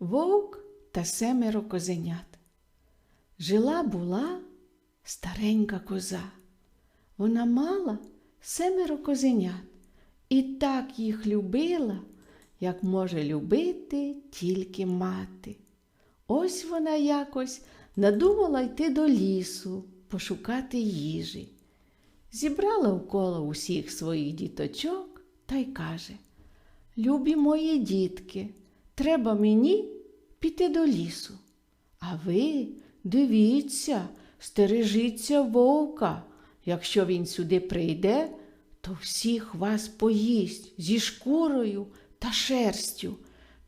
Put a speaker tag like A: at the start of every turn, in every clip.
A: Вовк та семеро козенят. Жила була старенька коза. Вона мала семеро козенят і так їх любила, як може любити тільки мати. Ось вона якось надумала йти до лісу пошукати їжі. Зібрала вколо усіх своїх діточок та й каже Любі мої дітки, треба мені піти до лісу. А ви дивіться, стережіться вовка. Якщо він сюди прийде, то всіх вас поїсть зі шкурою та шерстю.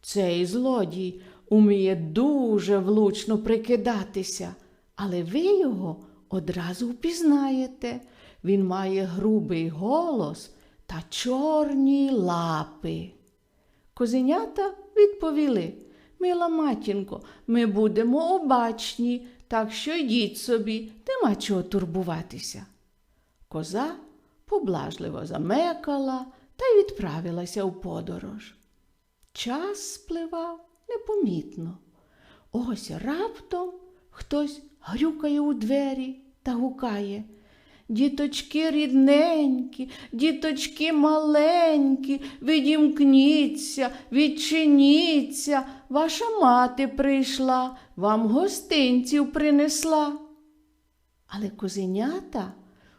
A: Цей злодій уміє дуже влучно прикидатися, але ви його одразу впізнаєте. Він має грубий голос та чорні лапи. Козенята відповіли Мила матінко, ми будемо обачні, так що йдіть собі, нема чого турбуватися. Коза поблажливо замекала та й відправилася у подорож. Час спливав непомітно. Ось раптом хтось грюкає у двері та гукає. Діточки рідненькі, діточки маленькі, відімкніться, відчиніться, ваша мати прийшла, вам гостинців принесла. Але козенята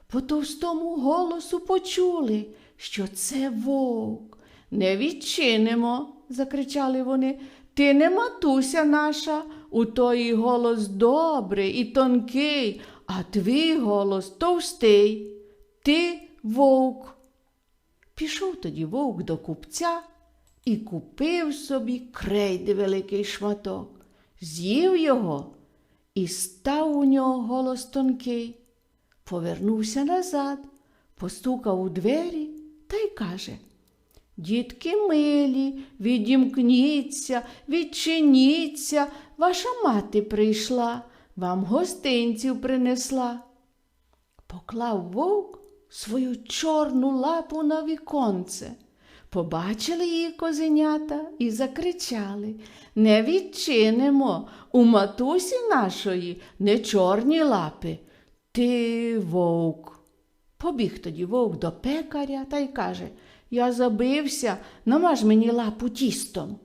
A: по товстому голосу почули, що це вовк. Не відчинимо, закричали вони. Ти не матуся наша, у тої голос добрий і тонкий, а твій голос товстий. Ти вовк. Пішов тоді вовк до купця і купив собі крейди великий шматок, з'їв його і став у нього голос тонкий. Повернувся назад, постукав у двері та й каже Дітки милі, відімкніться, відчиніться, ваша мати прийшла, вам гостинців принесла. Поклав вовк свою чорну лапу на віконце. Побачили її козенята і закричали Не відчинимо у матусі нашої не чорні лапи. Ти вовк. Побіг тоді вовк до пекаря та й каже Я забився, намаж мені лапу тістом.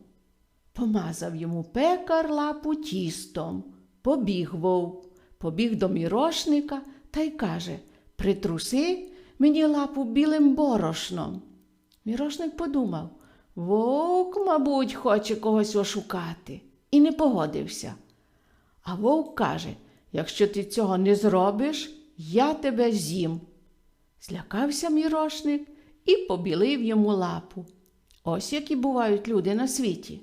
A: Помазав йому пекар лапу тістом. Побіг вовк, побіг до мірошника та й каже Притруси мені лапу білим борошном. Мірошник подумав Вовк, мабуть, хоче когось ошукати, і не погодився. А вовк каже Якщо ти цього не зробиш, я тебе з'їм. Злякався мірошник і побілив йому лапу. Ось які бувають люди на світі.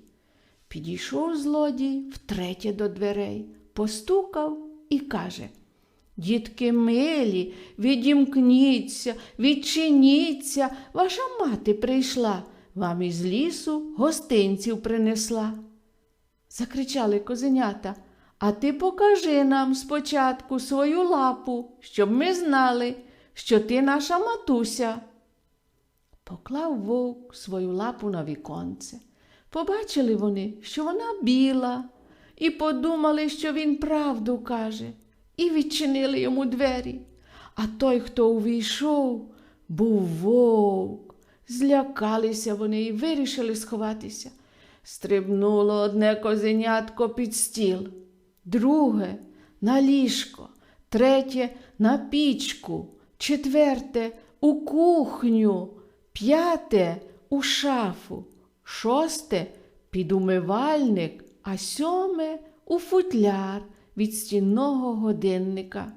A: Підійшов злодій втретє до дверей, постукав і каже Дітки милі, відімкніться, відчиніться, ваша мати прийшла, вам із лісу гостинців принесла. Закричали козенята, а ти покажи нам спочатку свою лапу, щоб ми знали, що ти наша матуся. Поклав вовк свою лапу на віконце. Побачили вони, що вона біла, і подумали, що він правду каже, і відчинили йому двері. А той, хто увійшов, був вовк. Злякалися вони і вирішили сховатися. Стрибнуло одне козенятко під стіл, друге на ліжко, третє на пічку, четверте у кухню, п'яте у шафу, шосте під умивальник, а сьоме у футляр від стінного годинника.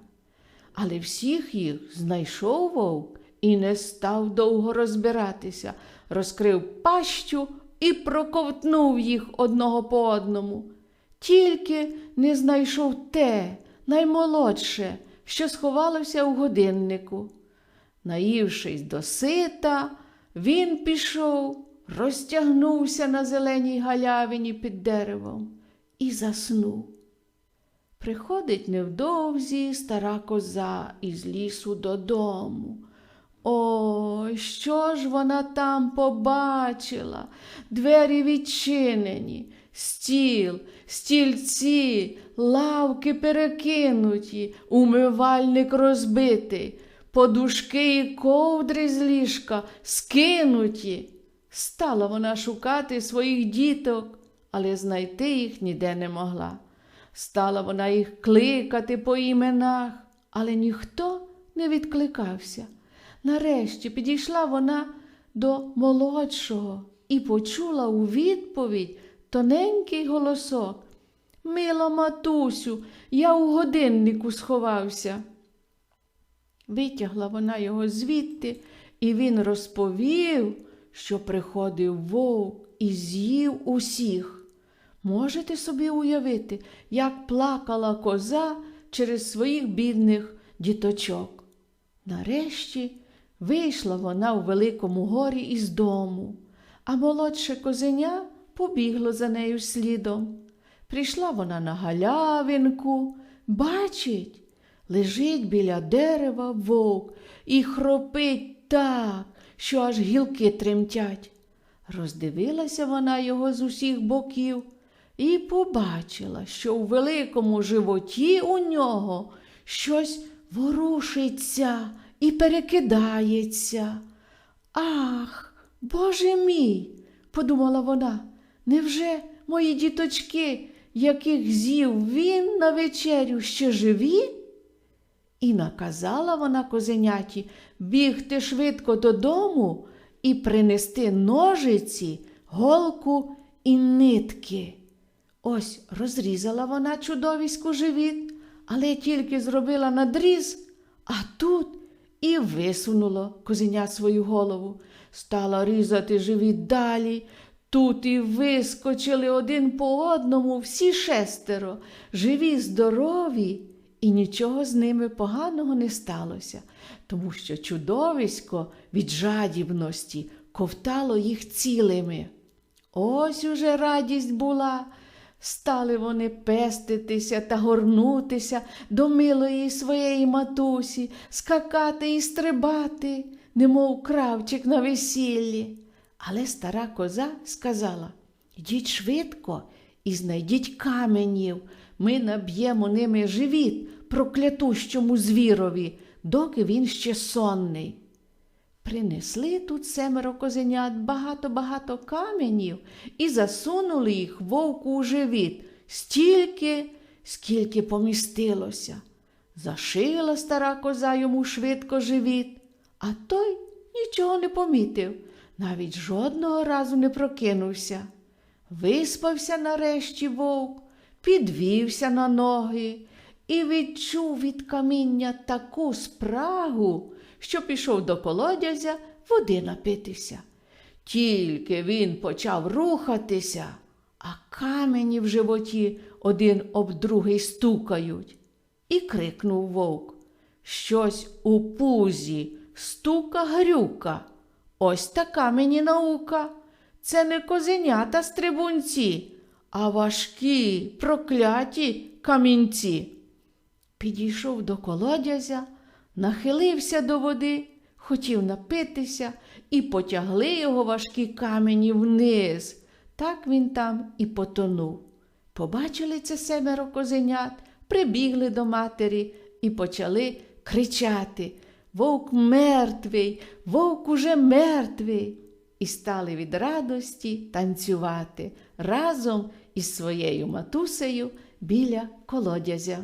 A: Але всіх їх знайшов вовк і не став довго розбиратися, розкрив пащу і проковтнув їх одного по одному. Тільки не знайшов те наймолодше, що сховалося у годиннику. Наївшись до сита, він пішов, розтягнувся на зеленій галявині під деревом і заснув. Приходить невдовзі стара коза із лісу додому. Ой, що ж вона там побачила? Двері відчинені, Стіл, стільці, лавки перекинуті, умивальник розбитий, подушки і ковдри з ліжка скинуті. Стала вона шукати своїх діток, але знайти їх ніде не могла. Стала вона їх кликати по іменах, але ніхто не відкликався. Нарешті підійшла вона до молодшого і почула у відповідь тоненький голосок. Мила матусю, я у годиннику сховався. Витягла вона його звідти, і він розповів, що приходив вовк і з'їв усіх. Можете собі уявити, як плакала коза через своїх бідних діточок. Нарешті вийшла вона у великому горі із дому, а молодше козеня побігло за нею слідом. Прийшла вона на галявинку, бачить, лежить біля дерева вовк і хропить так, що аж гілки тремтять. Роздивилася вона його з усіх боків і побачила, що у великому животі у нього щось ворушиться і перекидається. Ах, Боже мій, подумала вона, невже мої діточки, яких з'їв він на вечерю, ще живі? І наказала вона козеняті бігти швидко додому і принести ножиці, голку і нитки. Ось розрізала вона чудовиську живіт, але тільки зробила надріз, а тут і висунуло козеня свою голову. Стала різати живіт далі. Тут і вискочили один по одному всі шестеро, живі, здорові, і нічого з ними поганого не сталося, тому що чудовисько від жадібності ковтало їх цілими. Ось уже радість була. Стали вони пеститися та горнутися до милої своєї матусі, скакати і стрибати, немов кравчик на весіллі. Але стара коза сказала Йдіть швидко і знайдіть каменів. Ми наб'ємо ними живіт проклятущому звірові, доки він ще сонний. Принесли тут семеро козенят багато-багато каменів і засунули їх вовку у живіт стільки, скільки помістилося. Зашила стара коза йому швидко живіт, а той нічого не помітив, навіть жодного разу не прокинувся. Виспався нарешті вовк, підвівся на ноги і відчув від каміння таку спрагу, що пішов до колодязя води напитися. Тільки він почав рухатися, а камені в животі один об другий стукають. І крикнув вовк. Щось у пузі, стука грюка. Ось така мені наука. Це не козенята стрибунці, а важкі, прокляті камінці. Підійшов до колодязя, нахилився до води, хотів напитися, і потягли його важкі камені вниз. Так він там і потонув. Побачили це семеро козенят, прибігли до матері і почали кричати Вовк мертвий, вовк уже мертвий. І стали від радості танцювати разом із своєю матусею біля колодязя.